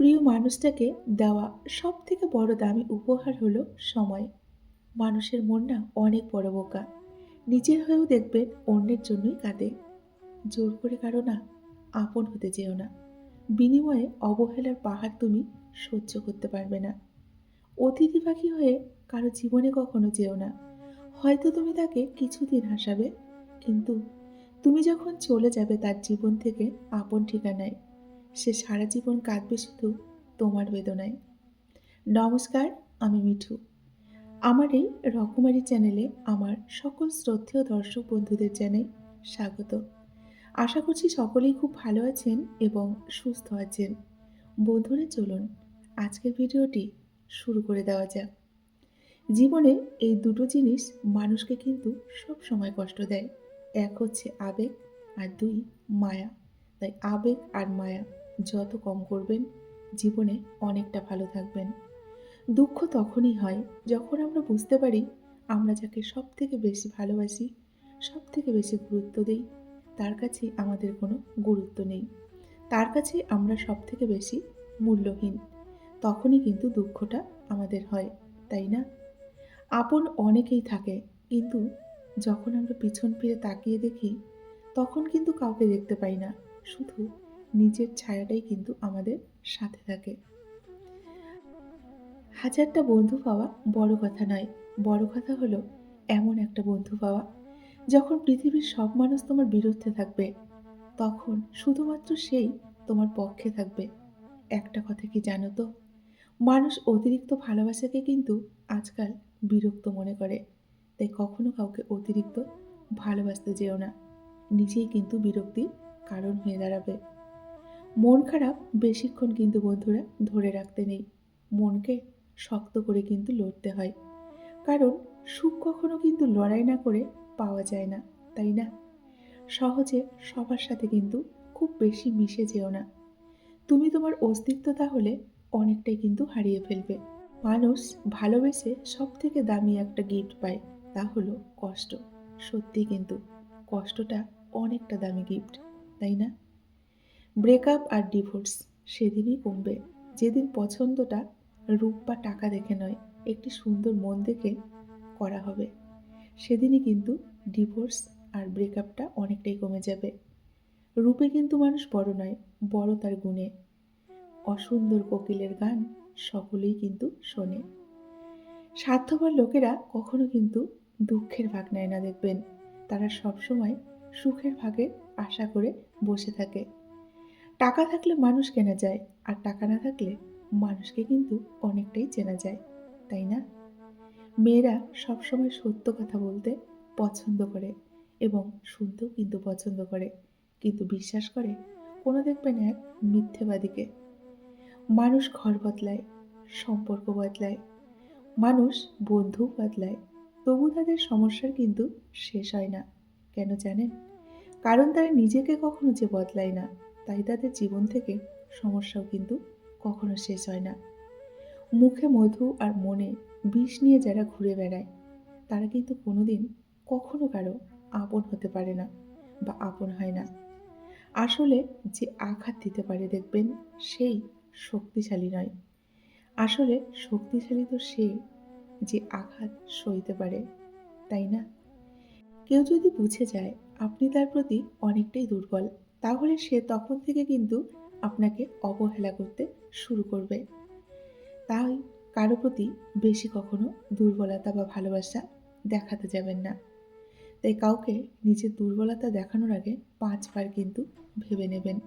প্রিয় মানুষটাকে দেওয়া সব থেকে বড় দামি উপহার হলো সময়। মানুষের মন না অনেক বড় বোকা। নিজের হয়েও দেখবেন অন্যের জন্যই কাঁদে। জোর করে কারও না আপন হতে যেও না। বিনিময়ে অবহেলার পাহাড় তুমি সহ্য করতে পারবে না। অতিথি পাখি হয়ে কারও জীবনে কখনো যেও না। হয়তো তুমি তাকে কিছুদিন হাসাবে, কিন্তু তুমি যখন চলে যাবে তার জীবন থেকে আপন ঠিকানায় সে সারা জীবন কাঁদবে শুধু তোমার বেদনায়। নমস্কার, আমি মিঠু। আমার এই রকমারি চ্যানেলে আমার সকল শ্রদ্ধেয় দর্শক বন্ধুদের জানাই স্বাগত। আশা করছি সকলেই খুব ভালো আছেন এবং সুস্থ আছেন। বন্ধুরা, চলুন আজকের ভিডিওটি শুরু করে দেওয়া যাক। জীবনে এই দুটো জিনিস মানুষকে কিন্তু সব সময় কষ্ট দেয়। এক হচ্ছে আবেগ আর দুই মায়া। তাই আবেগ আর মায়া যত কম করবেন, জীবনে অনেকটা ভালো থাকবেন। দুঃখ তখনই হয় যখন আমরা বুঝতে পারি আমরা যাকে সব থেকে বেশি ভালোবাসি সব থেকে বেশি গুরুত্ব দিই, তার কাছে আমাদের কোনো গুরুত্ব নেই। তার কাছে আমরা সব থেকে বেশি মূল্যহীন, তখনই কিন্তু দুঃখটা আমাদের হয়, তাই না? আপন অনেকেই থাকে, কিন্তু যখন আমরা পিছন ফিরে তাকিয়ে দেখি, তখন কিন্তু কাউকে দেখতে পাই না, শুধু নিজের ছায়াটাই কিন্তু আমাদের সাথে থাকে। হাজারটা বন্ধু পাওয়া বড় কথা নয়। বড় কথা হলো, এমন একটা বন্ধু পাওয়া যখন পৃথিবীর সব মানুষ তোমার বিরুদ্ধে থাকবে, তখন শুধুমাত্র সেই তোমার পক্ষে থাকবে। একটা কথা কি জানো তো? মানুষ অতিরিক্ত ভালোবাসাকে কিন্তু আজকাল বিরক্ত মনে করে। তাই কখনো কাউকে অতিরিক্ত ভালোবাসতে যেও না। নিজেই কিন্তু বিরক্তির কারণ হয়ে দাঁড়াবে। মন খারাপ বেশিক্ষণ কিন্তু বন্ধুরা ধরে রাখতে নেই। মনকে শক্ত করে কিন্তু লড়তে হয়। কারণ সুখ কখনো কিন্তু লড়াই না করে পাওয়া যায় না, তাই না? সহজে সবার সাথে কিন্তু খুব বেশি মিশে যেও না। তুমি তোমার অস্তিত্ব তাহলে অনেকটাই কিন্তু হারিয়ে ফেলবে। মানুষ ভালোবেসে সব থেকে দামি একটা গিফট পায়, তা হলো কষ্ট। সত্যি কিন্তু কষ্টটা অনেকটা দামি গিফট তাই না? ব্রেকআপ আর ডিভোর্স সেদিনই কমবে। যেদিন পছন্দটা রূপ বা টাকা দেখে নয়, একটি সুন্দর মন দেখে করা হবে। সেদিনই কিন্তু ডিভোর্স আর ব্রেকআপটা অনেকটাই কমে যাবে। রূপে কিন্তু মানুষ বড় নয়, বড় তার গুণে। অসুন্দর কোকিলের গান সকলেই কিন্তু শোনে। স্বার্থপর লোকেরা কখনো কিন্তু দুঃখের ভাগ নেয় না দেখবেন। তারা সবসময় সুখের ভাগের আশা করে বসে থাকে। টাকা থাকলে মানুষ কেনা যায়, আর টাকা না থাকলে মানুষকে কিন্তু অনেকটাই চেনা যায়, তাই না? মেয়েরা সবসময় সত্য কথা বলতে পছন্দ করে এবং শুনতেও কিন্তু পছন্দ করে, কিন্তু বিশ্বাস করে কোনো দেখবেন এক মিথ্যেবাদীকে। মানুষ ঘর বদলায়, সম্পর্ক বদলায়, মানুষ বন্ধু বদলায়, তবু তাদের সমস্যার কিন্তু শেষ হয় না, কেন জানেন? কারণ তারা নিজেকে কখনো যে বদলায় না। তাই তাদের জীবন থেকে সমস্যাও কিন্তু কখনো শেষ হয় না। মুখে মধু আর মনে বিষ নিয়ে যারা ঘুরে বেড়ায়, তারা কিন্তু কোনোদিন কখনো কারও আপন হতে পারে না বা আপন হয় না। আসলে যে আঘাত দিতে পারে দেখবেন সেই শক্তিশালী নয়। আসলে শক্তিশালী তো সে যে আঘাত সইতে পারে, তাই না? কেউ যদি বুঝে যায়, আপনি তার প্রতি অনেকটাই দুর্বল। তাহলে সে তখন থেকে কিন্তু আপনাকে অবহেলা করতে শুরু করবে। তাই কারও প্রতি বেশি কখনো দুর্বলতা বা ভালোবাসা দেখাতে যাবেন না। তাই কাউকে নিজের দুর্বলতা দেখানোর আগে পাঁচবার কিন্তু ভেবে নেবেন।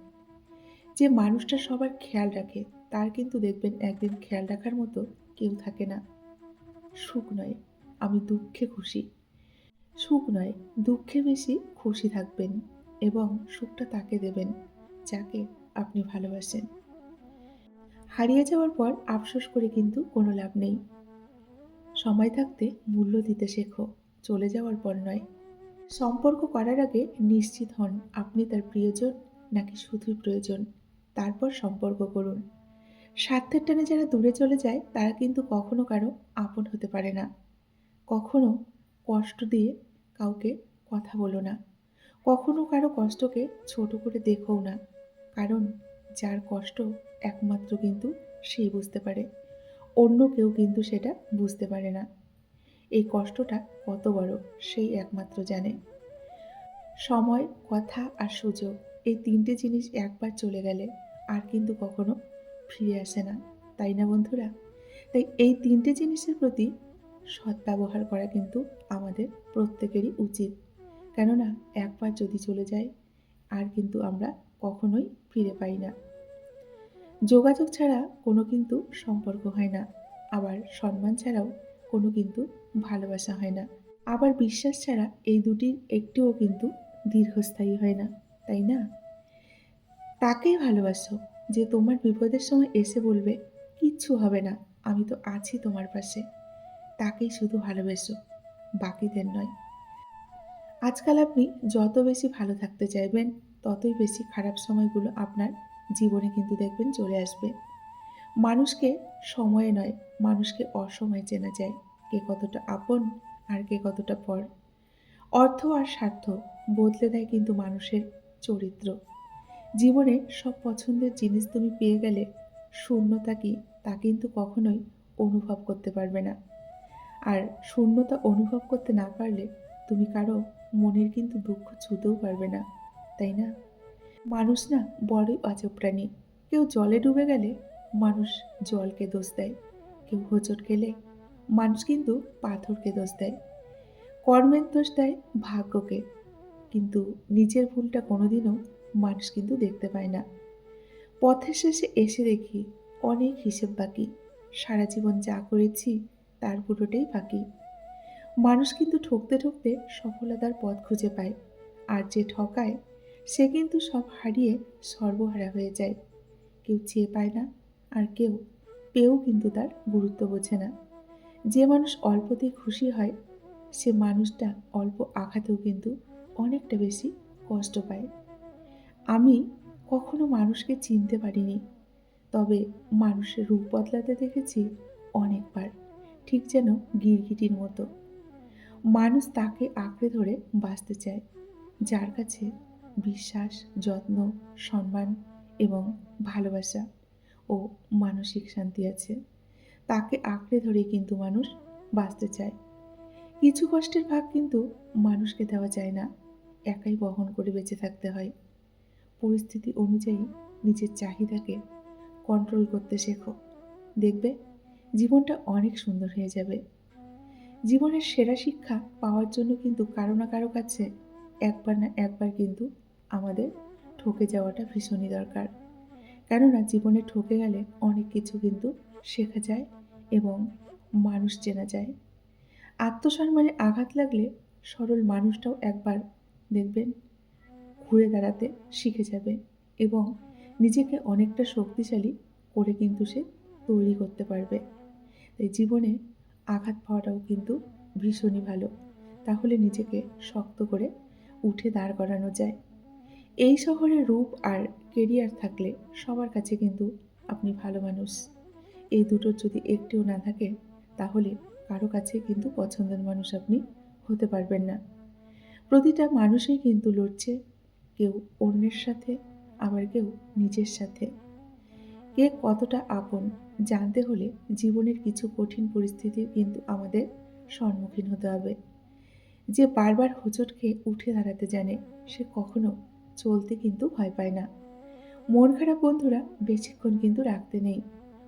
যে মানুষটা সবার খেয়াল রাখে, তার কিন্তু দেখবেন একদিন খেয়াল রাখার মতো কেউ থাকে না। সুখ নয়, আমি দুঃখে খুশি। সুখ নয়, দুঃখে বেশি খুশি থাকবেন। এবং সুখটা তাকে দেবেন, যাকে আপনি ভালোবাসেন। হারিয়ে যাওয়ার পর আফসোস করে কিন্তু কোনো লাভ নেই। সময় থাকতে মূল্য দিতে শেখো, চলে যাওয়ার পর নয়। সম্পর্ক করার আগে নিশ্চিত হন আপনি তার প্রিয়জন নাকি শুধুই প্রয়োজন, তারপর সম্পর্ক করুন। স্বার্থের টানে যারা দূরে চলে যায়, তারা কিন্তু কখনো কারও আপন হতে পারে না। কখনো কষ্ট দিয়ে কাউকে কথা বলো না। কখনো কারও কষ্টকে ছোট করে দেখো না, কারণ যার কষ্ট একমাত্র কিন্তু সেই বুঝতে পারে। অন্য কেউ কিন্তু সেটা বুঝতে পারে না। এই কষ্টটা কত বড়, সেই একমাত্র জানে। সময়, কথা আর সুযোগ, এই তিনটে জিনিস একবার চলে গেলে আর কিন্তু কখনো ফিরে আসে না, তাই না বন্ধুরা? তাই এই তিনটে জিনিসের প্রতি সদ্ব্যবহার করা কিন্তু আমাদের প্রত্যেকেরই উচিত। কেননা একবার যদি চলে যায় আর কিন্তু আমরা কখনোই ফিরে পাই না। যোগাযোগ ছাড়া কোনো কিন্তু সম্পর্ক হয় না। আবার সম্মান ছাড়াও কোনো কিন্তু ভালোবাসা হয় না। আবার বিশ্বাস ছাড়া এই দুটির একটিও কিন্তু দীর্ঘস্থায়ী হয় না, তাই না? তাকেই ভালোবাসো যে তোমার বিপদের সময় এসে বলবে, কিচ্ছু হবে না, আমি তো আছি তোমার পাশে। তাকেই শুধু ভালোবেসো, বাকিদের নয়। আজকাল আপনি যত বেশি ভালো থাকতে চাইবেন, ততই বেশি খারাপ সময়গুলো আপনার জীবনে কিন্তু দেখবেন চলে আসবে। মানুষকে সময়ে নয়, মানুষকে অসময়ে চেনা যায় কে কতটা আপন আর কে কতটা পর। অর্থ আর স্বার্থ বদলে দেয় কিন্তু মানুষের চরিত্র। জীবনে সব পছন্দের জিনিস তুমি পেয়ে গেলে শূন্যতা কি তা কিন্তু কখনোই অনুভব করতে পারবে না। আর শূন্যতা অনুভব করতে না পারলে তুমি কারও মনের কিন্তু দুঃখ ছুতেও পারবে না, তাই না? মানুষ না বড়ই অজব প্রাণী। কেউ জলে ডুবে গেলে মানুষ জলকে দোষ দেয়। কেউ হোঁচট খেলে মানুষ কিন্তু পাথরকে দোষ দেয়। কর্মের দোষ দেয় ভাগ্যকে। কিন্তু নিজের ভুলটা কোনোদিনও মানুষ কিন্তু দেখতে পায় না। পথের শেষে এসে দেখি অনেক হিসেব বাকি। সারা জীবন যা করেছি তার পুরোটাই বাকি। মানুষ কিন্তু ঠকতে ঠকতে সফলতার পথ খুঁজে পায়। আর যে ঠকায়, সে কিন্তু সব হারিয়ে সর্বহারা হয়ে যায়। কেউ চেয়ে পায় না, আর কেউ, পেয়েও কিন্তু তার গুরুত্ব বোঝে না। যে মানুষ অল্পতেই খুশি হয়, সে মানুষটা অল্প আঘাতেও কিন্তু অনেকটা বেশি কষ্ট পায়। আমি কখনো মানুষকে চিনতে পারিনি, তবে মানুষের রূপ বদলাতে দেখেছি অনেকবার, ঠিক যেন গিরগিটির মতো। মানুষ তাকে আঁকড়ে ধরে বাঁচতে চায়, যার কাছে বিশ্বাস, যত্ন, সম্মান এবং ভালোবাসা ও মানসিক শান্তি আছে। তাকে আঁকড়ে ধরেই কিন্তু মানুষ বাঁচতে চায়। কিছু কষ্টের ভাগ কিন্তু মানুষকে দেওয়া যায় না, একাই বহন করে বেঁচে থাকতে হয়। পরিস্থিতি অনুযায়ী নিজের চাহিদাকে কন্ট্রোল করতে শেখো। দেখবে জীবনটা অনেক সুন্দর হয়ে যাবে। জীবনের সেরা শিক্ষা পাওয়ার জন্য কিন্তু কারও না কারও কাছে একবার না একবার কিন্তু আমাদের ঠকে যাওয়াটা ভীষণই দরকার। কেননা জীবনে ঠকে গেলে অনেক কিছু কিন্তু শেখা যায় এবং মানুষ চেনা যায়। আত্মসম্মানে আঘাত লাগলে সরল মানুষটাও একবার দেখবেন ঘুরে দাঁড়াতে শিখে যাবে এবং নিজেকে অনেকটা শক্তিশালী করে কিন্তু সে তৈরি করতে পারবে। তাই জীবনে আঘাত পাওয়াটাও কিন্তু ভীষণই ভালো। তাহলে নিজেকে শক্ত করে উঠে দাঁড় করানো যায়। এই শহরে রূপ আর কেরিয়ার থাকলে সবার কাছে কিন্তু আপনি ভালো মানুষ। এই দুটোর যদি একটিও না থাকে, তাহলে কারও কাছে কিন্তু পছন্দের মানুষ আপনি হতে পারবেন না। প্রতিটা মানুষই কিন্তু লড়ছে, কেউ অন্যের সাথে, আবার কেউ নিজের সাথে। কে কতটা আপন জানতে হলে জীবনের কিছু কঠিন পরিস্থিতি কিন্তু আমাদের সম্মুখীন হতে হবে। যে বারবার হোঁচট খেয়ে উঠে দাঁড়াতে জানে, সে কখনো চলতে কিন্তু ভয় পায় না। মন খারাপ বন্ধুরা বেশিক্ষণ কিন্তু রাখতে নেই।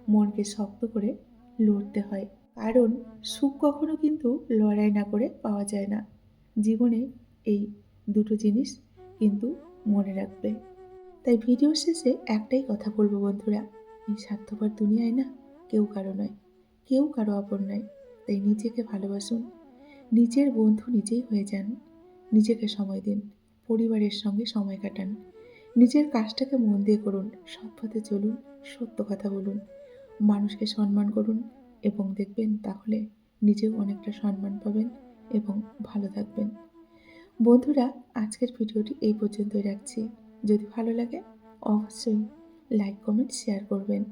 মনকে শক্ত করে লড়তে হয়। কারণ সুখ কখনো কিন্তু লড়াই না করে পাওয়া যায় না। জীবনে এই দুটো জিনিস কিন্তু মনে রাখবে। তাই ভিডিও শেষে একটাই কথা বলব বন্ধুরা। এই স্বার্থপর দুনিয়ায় না কেউ কারও নয়, কেউ কারও অপর নয়। তাই নিজেকে ভালোবাসুন। নিজের বন্ধু নিজেই হয়ে যান। নিজেকে সময় দিন, পরিবারের সঙ্গে সময় কাটান। নিজের কাজটাকে মন দিয়ে করুন, সৎ পথে চলুন, সত্য কথা বলুন, মানুষকে সম্মান করুন এবং দেখবেন তাহলে নিজেও অনেকটা সম্মান পাবেন এবং ভালো থাকবেন। বন্ধুরা, আজকের ভিডিওটি এই পর্যন্তই রাখছি। যদি ভালো লাগে, অবশ্যই লাইক, কমেন্ট, শেয়ার করবেন।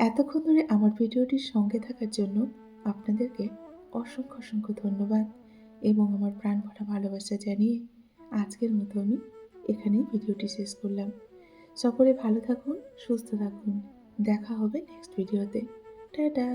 এতক্ষণ ধরে আমার ভিডিওটির সঙ্গে থাকার জন্য আপনাদেরকে অসংখ্য অসংখ্য ধন্যবাদ এবং আমার প্রাণ ভরা ভালোবাসা জানিয়ে আজকের মতো আমি এখানেই ভিডিওটি শেষ করলাম। সকলে ভালো থাকুন, সুস্থ থাকুন। দেখা হবে নেক্সট ভিডিওতে টাটা!